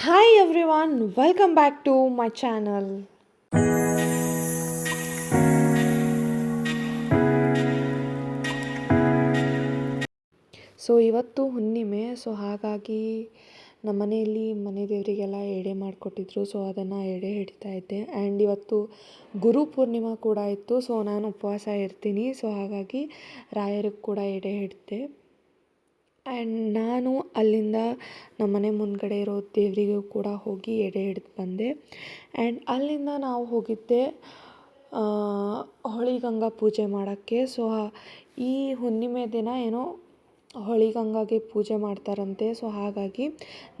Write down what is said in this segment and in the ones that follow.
Hi everyone, welcome back to my channel. So ಇವತ್ತು ಹುಣ್ಣಿಮೆ so ಹಾಗಾಗಿ ನಮ್ಮ ಮನೆಯಲ್ಲಿ ಮನೆ ದೇವರಿಗೆಲ್ಲ ಎಡೆ ಮಾಡಿಕೊಟ್ಟಿದ್ರು ಸೊ ಅದನ್ನು ಎಡೆ ಹಿಡಿತಾ ಇದ್ದೆ ಆ್ಯಂಡ್ ಇವತ್ತು ಗುರು ಪೂರ್ಣಿಮಾ ಕೂಡ ಇತ್ತು ಸೊ ನಾನು ಉಪವಾಸ ಇರ್ತೀನಿ ಸೊ ಹಾಗಾಗಿ ರಾಯರಿಗೆ ಕೂಡ ಎಡೆ ಹಿಡಿದೆ ಆ್ಯಂಡ್ ನಾನು ಅಲ್ಲಿಂದ ನಮ್ಮ ಮನೆ ಮುಂದ್ಗಡೆ ಇರೋ ದೇವರಿಗೂ ಕೂಡ ಹೋಗಿ ಎಡೆ ಹಿಡ್ದು ಬಂದೆ. ಆ್ಯಂಡ್ ಅಲ್ಲಿಂದ ನಾವು ಹೋಗಿದ್ದೆ ಹೊಳಿಗಂಗಾ ಪೂಜೆ ಮಾಡೋಕ್ಕೆ. ಸೊ ಈ ಹುಣ್ಣಿಮೆ ದಿನ ಏನೋ ಹೊಳಿಗಂಗಾಗೆ ಪೂಜೆ ಮಾಡ್ತಾರಂತೆ. ಸೊ, ಹಾಗಾಗಿ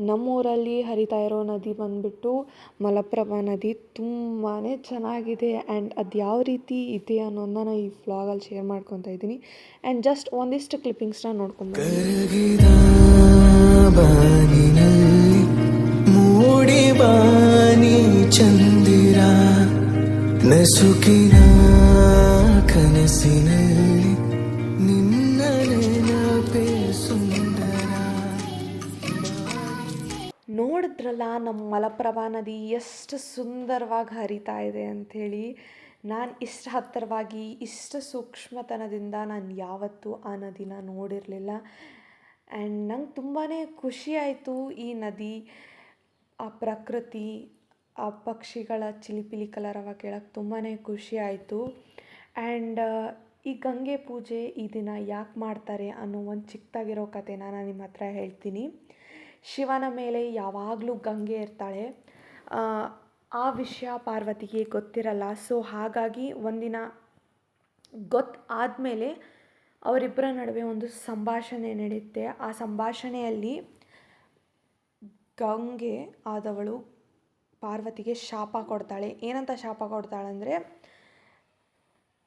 ನಮ್ಮೂರಲ್ಲಿ ಹರಿತಾ ಇರೋ ನದಿ ಬಂದುಬಿಟ್ಟು ಮಲಪ್ರಭಾ ನದಿ ತುಂಬಾ ಚೆನ್ನಾಗಿದೆ. ಆ್ಯಂಡ್ ಅದು ಯಾವ ರೀತಿ ಇದೆ ಅನ್ನೋದನ್ನ ನಾನು ಈ ವ್ಲಾಗಲ್ಲಿ ಶೇರ್ ಮಾಡ್ಕೊತಾ ಇದ್ದೀನಿ. ಆ್ಯಂಡ್ ಜಸ್ಟ್ ಒಂದಿಷ್ಟು ಕ್ಲಿಪ್ಪಿಂಗ್ಸ್ನ ನೋಡ್ಕೊಂಡು ಕರಗಿದ ನೋಡಿದ್ರಲ್ಲ, ನಮ್ಮ ಮಲಪ್ರಭಾ ನದಿ ಎಷ್ಟು ಸುಂದರವಾಗಿ ಹರಿತಾ ಇದೆ ಅಂಥೇಳಿ. ನಾನು ಇಷ್ಟು ಹತ್ತಿರವಾಗಿ, ಇಷ್ಟು ಸೂಕ್ಷ್ಮತನದಿಂದ ನಾನು ಯಾವತ್ತೂ ಆ ನದಿನ ನೋಡಿರಲಿಲ್ಲ. ಆ್ಯಂಡ್ ನಂಗೆ ತುಂಬಾ ಖುಷಿ ಆಯಿತು ಈ ನದಿ, ಆ ಪ್ರಕೃತಿ, ಆ ಪಕ್ಷಿಗಳ ಚಿಲಿಪಿಲಿ ಕಲರವ ಕೇಳೋಕ್ಕೆ ತುಂಬಾ ಖುಷಿ ಆಯಿತು. ಆ್ಯಂಡ್ ಈ ಗಂಗೆ ಪೂಜೆ ಈ ದಿನ ಯಾಕೆ ಮಾಡ್ತಾರೆ ಅನ್ನೋ ಒಂದು ಚಿಕ್ಕದಾಗಿರೋ ಕಥೆನ ನಾನು ನಿಮ್ಮ ಹತ್ರ ಹೇಳ್ತೀನಿ. ಶಿವನ ಮೇಲೆ ಯಾವಾಗಲೂ ಗಂಗೆ ಇರ್ತಾಳೆ. ಆ, ವಿಷಯ ಪಾರ್ವತಿಗೆ ಗೊತ್ತಿರಲ್ಲ. ಸೊ ಹಾಗಾಗಿ ಒಂದಿನ ಆದಮೇಲೆ ಅವರಿಬ್ಬರ ನಡುವೆ ಒಂದು ಸಂಭಾಷಣೆ ನಡೆಯುತ್ತೆ ಆ ಸಂಭಾಷಣೆಯಲ್ಲಿ ಗಂಗೆ ಆದವಳು ಪಾರ್ವತಿಗೆ ಶಾಪ ಕೊಡ್ತಾಳೆ. ಏನಂತ ಶಾಪ ಕೊಡ್ತಾಳಂದರೆ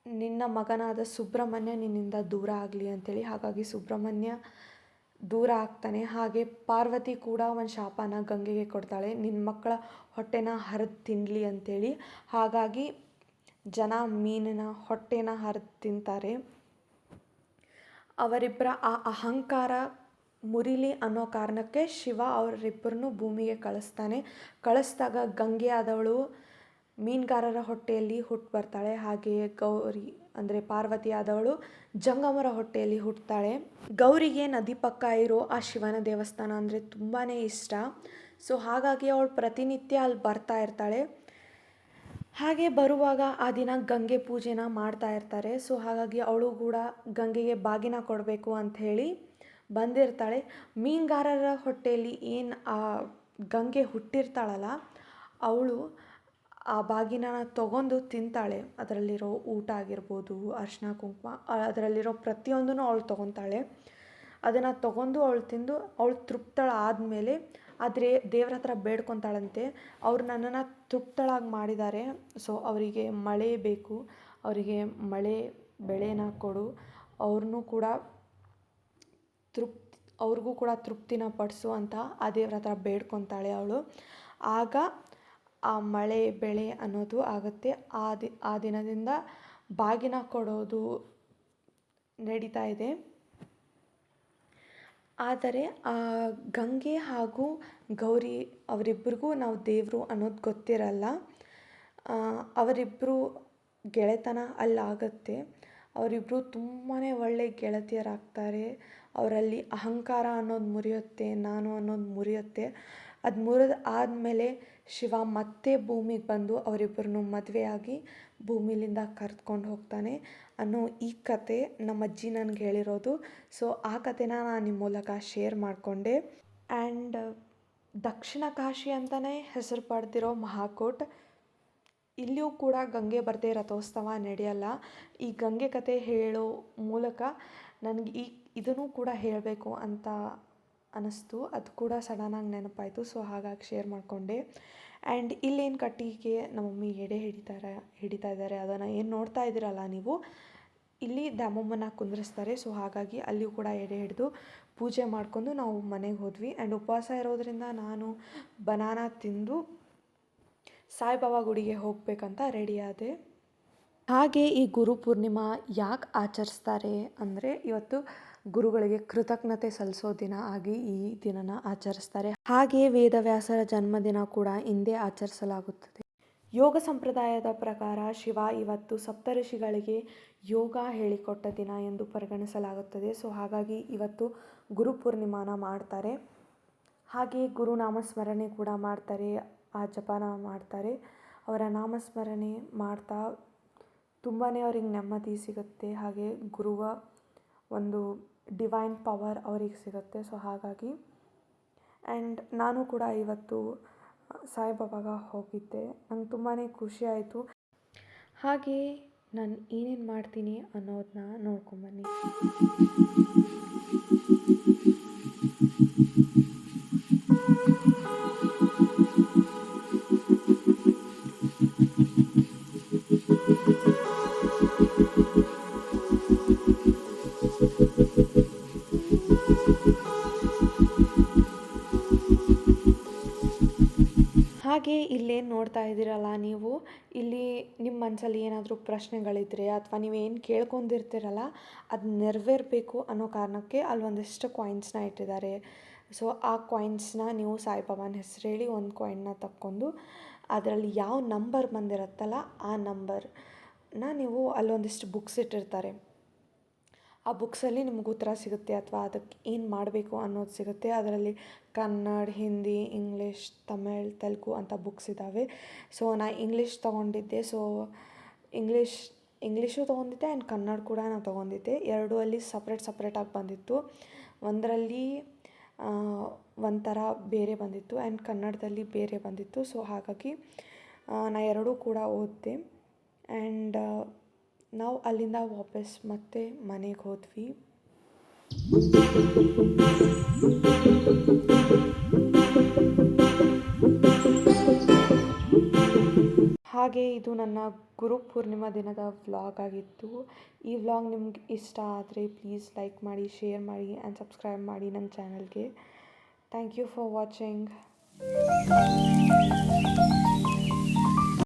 ನಿನ್ನ ಮಗನಾದ ಸುಬ್ರಹ್ಮಣ್ಯ ನಿನ್ನಿಂದ ದೂರ ಆಗಲಿ ಅಂತೇಳಿ. ಹಾಗಾಗಿ ಸುಬ್ರಹ್ಮಣ್ಯ ದೂರ ಆಗ್ತಾನೆ. ಹಾಗೆ ಪಾರ್ವತಿ ಕೂಡ ಒಂದು ಶಾಪನ ಗಂಗೆಗೆ ಕೊಡ್ತಾಳೆ. ನಿನ್ನ ಮಕ್ಕಳ ಹೊಟ್ಟೆನ ಹರಿದು ತಿನ್ನಲಿ ಅಂತೇಳಿ. ಹಾಗಾಗಿ ಜನ ಮೀನಿನ ಹೊಟ್ಟೆನ ಹರಿದು ತಿಂತಾರೆ. ಅವರಿಬ್ಬರ ಆ ಅಹಂಕಾರ ಮುರಿಲಿ ಅನ್ನೋ ಕಾರಣಕ್ಕೆ ಶಿವ ಅವರಿಬ್ಬರನ್ನು ಭೂಮಿಗೆ ಕಳಿಸ್ತಾನೆ. ಕಳಿಸ್ದಾಗ ಗಂಗೆ ಆದವಳು ಮೀನುಗಾರರ ಹೊಟ್ಟೆಯಲ್ಲಿ ಹುಟ್ಟು ಬರ್ತಾಳೆ. ಹಾಗೆಯೇ ಗೌರಿ ಅಂದರೆ ಪಾರ್ವತಿ ಆದವಳು, ಜಂಗಮರ ಹೊಟ್ಟೆಯಲ್ಲಿ ಹುಟ್ಟುತ್ತಾಳೆ ಗೌರಿಗೆ ನದಿ ಪಕ್ಕ ಇರೋ ಆ ಶಿವನ ದೇವಸ್ಥಾನ ಅಂದರೆ ತುಂಬಾ ಇಷ್ಟ. ಸೊ ಹಾಗಾಗಿ ಅವಳು ಪ್ರತಿನಿತ್ಯ ಅಲ್ಲಿ ಬರ್ತಾ ಇರ್ತಾಳೆ. ಹಾಗೆ ಬರುವಾಗ ಆ ದಿನ ಗಂಗೆ ಪೂಜೆನ ಮಾಡ್ತಾ ಇರ್ತಾರೆ. ಸೊ ಹಾಗಾಗಿ ಅವಳು ಕೂಡ ಗಂಗೆಗೆ ಬಾಗಿನ ಕೊಡಬೇಕು ಅಂಥೇಳಿ ಬಂದಿರ್ತಾಳೆ. ಮೀನುಗಾರರ ಹೊಟ್ಟೆಯಲ್ಲಿ ಏನು ಆ ಗಂಗೆ ಹುಟ್ಟಿರ್ತಾಳಲ್ಲ, ಅವಳು ಆ ಬಾಗಿನ ತಗೊಂಡು ತಿಂತಾಳೆ. ಅದರಲ್ಲಿರೋ ಊಟ ಆಗಿರ್ಬೋದು, ಅರಿಶಿನ, ಕುಂಕುಮ ಅದರಲ್ಲಿರೋ ಪ್ರತಿಯೊಂದನ್ನು ಅವಳು ತೊಗೊತಾಳೆ. ಅದನ್ನು ತಗೊಂಡು ಅವಳು ತಿಂದು ಅವಳು ತೃಪ್ತಳ ಆದಮೇಲೆ ಆದರೆ ದೇವ್ರ ಹತ್ರ ಬೇಡ್ಕೊತಾಳಂತೆ. ಅವ್ರು ನನ್ನನ್ನು ತೃಪ್ತಳಾಗಿ ಮಾಡಿದ್ದಾರೆ ಸೊ, ಅವರಿಗೆ ಮಳೆ ಬೇಕು. ಅವರಿಗೆ ಮಳೆ ಬೆಳೆನ ಕೊಡು. ಅವ್ರನ್ನೂ ಕೂಡ ತೃಪ್ತಿ, ಅವ್ರಿಗೂ ಕೂಡ ತೃಪ್ತಿನ ಪಡಿಸು ಅಂತ ಆ ದೇವ್ರ ಹತ್ರ ಬೇಡ್ಕೊತಾಳೆ ಅವಳು. ಆಗ ಆ ಮಳೆ, ಬೆಳೆ ಅನ್ನೋದು ಆಗುತ್ತೆ. ಆ ದಿ, ಆ ದಿನದಿಂದ ಬಾಗಿನ ಕೊಡೋದು ನಡೀತಾ ಇದೆ. ಆದರೆ ಆ ಗಂಗೆ ಹಾಗೂ ಗೌರಿ ಅವರಿಬ್ಬರಿಗೂ ನಾವು ದೇವರು ಅನ್ನೋದು ಗೊತ್ತಿರಲ್ಲ. ಅವರಿಬ್ಬರು ಗೆಳೆತನ ಅಲ್ಲಾಗತ್ತೆ. ಅವರಿಬ್ಬರು ತುಂಬಾ ಒಳ್ಳೆ ಗೆಳತಿಯರಾಗ್ತಾರೆ. ಅವರಲ್ಲಿ ಅಹಂಕಾರ ಅನ್ನೋದು ಮುರಿಯುತ್ತೆ, ನಾನು ಅನ್ನೋದು ಮುರಿಯುತ್ತೆ. ಅದು ಮುರಿದು ಆದಮೇಲೆ ಶಿವ ಮತ್ತೆ ಭೂಮಿಗೆ ಬಂದು ಅವರಿಬ್ಬರನ್ನು ಮದುವೆಯಾಗಿ ಭೂಮಿಲಿಂದ ಕರೆದುಕೊಂಡು ಹೋಗ್ತಾನೆ ಅನ್ನೋ ಈ ಕತೆ ನಮ್ಮ ಅಜ್ಜಿ ನನಗೆ ಹೇಳಿರೋದು. ಸೊ ಆ ಕತೆನ ನಾನು ನಿಮ್ಮ ಮೂಲಕ ಶೇರ್ ಮಾಡಿಕೊಂಡೆ. ಆ್ಯಂಡ್ ದಕ್ಷಿಣ ಕಾಶಿ ಅಂತಲೇ ಹೆಸರು ಪಡೆದಿರೋ ಮಹಾಕೋಟ್, ಇಲ್ಲಿಯೂ ಕೂಡ ಗಂಗೆ ಬರದೆ ರಥೋತ್ಸವ ನಡೆಯಲ್ಲ. ಈ ಗಂಗೆ ಕತೆ ಹೇಳೋ ಮೂಲಕ ನನಗೆ ಈ ಇದನ್ನು ಕೂಡ ಹೇಳಬೇಕು ಅಂತ ಅನ್ನಿಸ್ತು. ಅದು ಕೂಡ ಸಡನ್ನಾಗಿ ನೆನಪಾಯಿತು. ಸೊ ಹಾಗಾಗಿ ಶೇರ್ ಮಾಡಿಕೊಂಡೆ. ಆ್ಯಂಡ್ ಇಲ್ಲೇನು ಕಟ್ಟಿಗೆ ನಮ್ಮ ಮಮ್ಮಿ ಎಡೆ ಹಿಡಿತಾರೆ, ಹಿಡಿತಾ ಇದ್ದಾರೆ ಅದನ್ನು ಏನು ನೋಡ್ತಾ ಇದ್ದೀರಲ್ಲ ನೀವು, ಇಲ್ಲಿ ದಾಮಮ್ಮನ ಕುಂದ್ರಿಸ್ತಾರೆ. ಸೊ ಹಾಗಾಗಿ ಅಲ್ಲಿಯೂ ಕೂಡ ಎಡೆ ಹಿಡಿದು ಪೂಜೆ ಮಾಡ್ಕೊಂಡು ನಾವು ಮನೆಗೆ ಹೋದ್ವಿ. ಆ್ಯಂಡ್ ಉಪವಾಸ ಇರೋದರಿಂದ ನಾನು ಬನಾನಾ ತಿಂದು ಸಾಯಿಬಾಬಾ ಗುಡಿಗೆ ಹೋಗಬೇಕಂತ ರೆಡಿ ಆದೆ. ಹಾಗೆ ಈ ಗುರು ಪೂರ್ಣಿಮಾ ಯಾಕೆ ಆಚರಿಸ್ತಾರೆ ಅಂದರೆ ಇವತ್ತು ಗುರುಗಳಿಗೆ ಕೃತಜ್ಞತೆ ಸಲ್ಲಿಸೋ ದಿನ ಆಗಿ ಈ ದಿನನ ಆಚರಿಸ್ತಾರೆ. ಹಾಗೆಯೇ ವೇದವ್ಯಾಸರ ಜನ್ಮದಿನ ಕೂಡ ಹಿಂದೆ ಆಚರಿಸಲಾಗುತ್ತದೆ. ಯೋಗ ಸಂಪ್ರದಾಯದ ಪ್ರಕಾರ ಶಿವ ಇವತ್ತು ಸಪ್ತಋಷಿಗಳಿಗೆ ಯೋಗ ಹೇಳಿಕೊಟ್ಟ ದಿನ ಎಂದು ಪರಿಗಣಿಸಲಾಗುತ್ತದೆ. ಸೊ, ಹಾಗಾಗಿ ಇವತ್ತು ಗುರುಪೂರ್ಣಿಮಾನ ಮಾಡ್ತಾರೆ. ಹಾಗೆ ಗುರುನಾಮ ಸ್ಮರಣೆ ಕೂಡ ಮಾಡ್ತಾರೆ, ಆ ಜಪಾನ ಮಾಡ್ತಾರೆ. ಅವರ ನಾಮಸ್ಮರಣೆ ಮಾಡ್ತಾ ತುಂಬಾ ಅವ್ರಿಗೆ ನೆಮ್ಮದಿ ಸಿಗುತ್ತೆ. ಹಾಗೆ ಗುರುವ ಒಂದು ಡಿವೈನ್ ಪವರ್ ಅವ್ರಿಗೆ ಸಿಗುತ್ತೆ. ಸೊ ಹಾಗಾಗಿ ಆ್ಯಂಡ್ ನಾನು ಕೂಡ ಇವತ್ತು ಸಾಯಿಬಾಬಾಗ ಹೋಗಿದ್ದೆ. ನಂಗೆ ತುಂಬಾ ಖುಷಿಯಾಯಿತು ಹಾಗೆ, ನಾನು ಏನೇನು ಮಾಡ್ತೀನಿ ಅನ್ನೋದನ್ನ ನೋಡ್ಕೊಂಬನ್ನಿ ಹಾಗೆ ಇಲ್ಲೇನು ನೋಡ್ತಾ ಇದ್ದೀರಲ್ಲ ನೀವು? ಇಲ್ಲಿ ನಿಮ್ಮ ಮನಸ್ಸಲ್ಲಿ ಏನಾದರೂ ಪ್ರಶ್ನೆಗಳಿದ್ದರೆ ಅಥವಾ ನೀವೇನು ಕೇಳ್ಕೊಂಡಿರ್ತೀರಲ್ಲ, ಅದು ನೆರವೇರಬೇಕು ಅನ್ನೋ ಕಾರಣಕ್ಕೆ ಅಲ್ಲಿ ಒಂದಿಷ್ಟು ಕಾಯಿನ್ಸ್ನ ಇಟ್ಟಿದ್ದಾರೆ. ಸೊ ಆ ಕಾಯಿನ್ಸ್ನ ನೀವು ಸಾಯಿಬಾಬಾನ ಹೆಸರು ಹೇಳಿ ಒಂದು ಕಾಯಿನ್ನ ತಕ್ಕೊಂಡು ಅದರಲ್ಲಿ ಯಾವ ನಂಬರ್ ಬಂದಿರುತ್ತಲ್ಲ, ಆ ನಂಬರ್ನ ನೀವು ಅಲ್ಲೊಂದಿಷ್ಟು ಬುಕ್ಸ್ ಇಟ್ಟಿರ್ತಾರೆ. ಆ ಬುಕ್ಸಲ್ಲಿ ನಿಮ್ಗೆ ಉತ್ತರ ಸಿಗುತ್ತೆ ಅಥವಾ ಅದಕ್ಕೆ ಏನು ಮಾಡಬೇಕು ಅನ್ನೋದು ಸಿಗುತ್ತೆ. ಅದರಲ್ಲಿ ಕನ್ನಡ, ಹಿಂದಿ, ಇಂಗ್ಲೀಷ್, ತಮಿಳ್, ತೆಲುಗು ಅಂತ ಬುಕ್ಸ್ ಇದ್ದಾವೆ ಸೊ, ನಾ ಇಂಗ್ಲೀಷ್ ತೊಗೊಂಡಿದ್ದೆ. ಸೊ, ಇಂಗ್ಲೀಷ್, ಇಂಗ್ಲೀಷು ತೊಗೊಂಡಿದ್ದೆ ಆ್ಯಂಡ್ ಕನ್ನಡ ಕೂಡ ನಾನು ತೊಗೊಂಡಿದ್ದೆ. ಎರಡೂ ಅಲ್ಲಿ ಸಪ್ರೇಟ್ ಸಪ್ರೇಟಾಗಿ ಬಂದಿತ್ತು. ಒಂದರಲ್ಲಿ ಒಂಥರ ಬೇರೆ ಬಂದಿತ್ತು ಆ್ಯಂಡ್ ಕನ್ನಡದಲ್ಲಿ ಬೇರೆ ಬಂದಿತ್ತು. ಸೊ, ಹಾಗಾಗಿ ನಾ ಎರಡೂ ಕೂಡ ಓದಿದೆ. ಆ್ಯಂಡ್ ನಾವು ಅಲ್ಲಿಂದ ವಾಪಸ್ ಮತ್ತೆ ಮನೆಗೆ ಹೋದ್ವಿ. ಹಾಗೆ ಇದು ನನ್ನ ಗುರು ಪೂರ್ಣಿಮಾ ದಿನದ ವ್ಲಾಗ್ ಆಗಿತ್ತು. ಈ ವ್ಲಾಗ್ ನಿಮ್ಗೆ ಇಷ್ಟ ಆದರೆ ಪ್ಲೀಸ್ ಲೈಕ್ ಮಾಡಿ, ಶೇರ್ ಮಾಡಿ ಆ್ಯಂಡ್ ಸಬ್ಸ್ಕ್ರೈಬ್ ಮಾಡಿ ನನ್ನ ಚಾನಲ್ಗೆ. Thank you for watching.